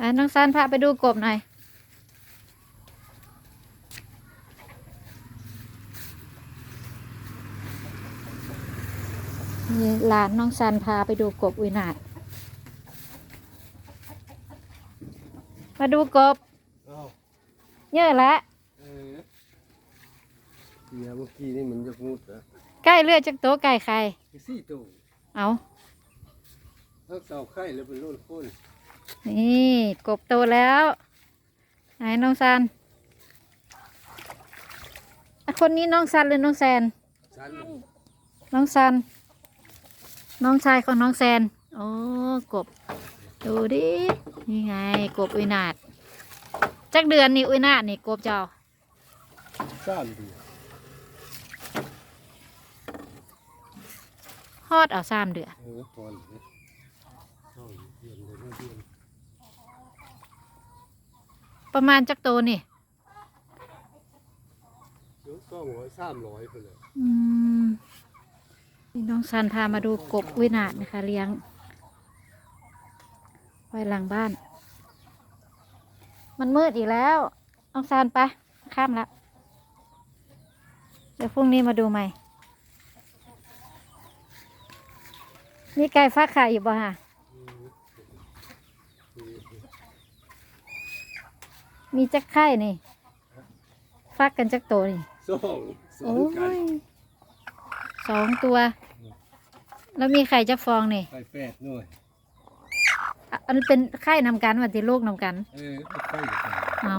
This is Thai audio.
อะน้องซันพาไปดูกบหน่อย นี่หลานน้องซันพาไปดูกบอุยนาดมาดูกบ อ้าวเยอะแล้ว เออเดี๋ยวเมื่อกี้นี่มันจะมุดเหรอใกล้เลือดจากโต๊ะไก่ใคร สี่ตัวเอาทั้งเสาไข่แล้วเป็นโลนโคน นี่กบโตแล้วไหนน้องซันอะคนนี้น้องซันหรือน้องแซนชั้นน้องซัน น้องชายของน้องแซน โอ้กบ ดูดิ นี่ไง กบอุยนาดจักเดือนนี่อุยนาดนี่กบเจ้าสามเดียวฮอดเอาสามเดือน เออพอเลยเข้าเดือนเลยเดือน ประมาณจักโตนี่เดี๋ยวสองร้อยสามร้อยไปเลยอืมนี่น้องซันพามาดูกบอุยนาดนะคะ เลี้ยง ไว้หลังบ้าน มันมืดอีกแล้วน้องซันไปะข้ามละเดี๋ยวพรุ่งนี้มาดูใหม่มีไก่ฟักไข่อยู่บ่ฮะ มีจักไข่นี่ฟักกันจักโตนี่สองสอโอ้งกันยสองตัว แล้วมีไข่จักฟองนี่ไข่แปดหน่วยอะอันเป็นไข่นำกันวันที่ลูกนำกัน เออไข่อยู่กันเอา